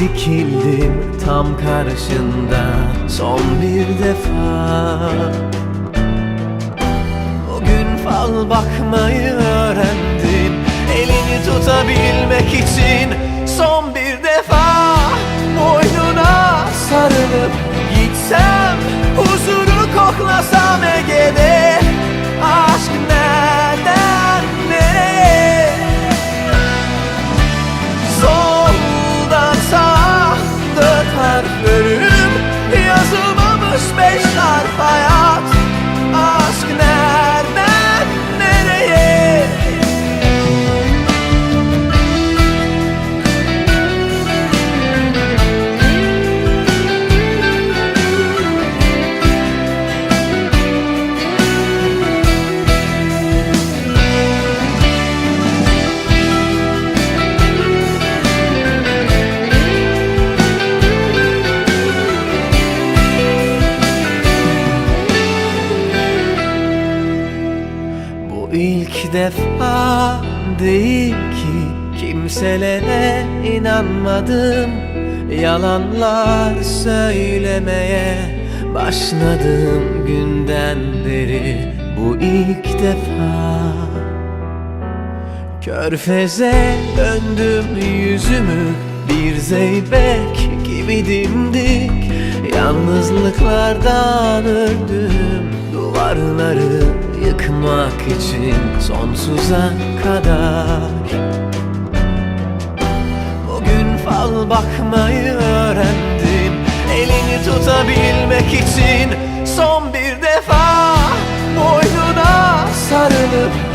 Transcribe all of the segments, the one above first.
Dikildim tam karşında son bir defa. Bugün fal bakmayı ilk defa değil ki Kimselere inanmadım. Yalanlar söylemeye Başladığım günden beri Bu ilk defa. Körfeze döndüm yüzümü Bir zeybek gibi dimdik. Yalnızlıklardan öldüm Duvarları yıkmak için sonsuza kadar. Bugün fal bakmayı öğrendim Elini tutabilmek için son bir defa Boynuna sarılıp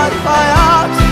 inside my heart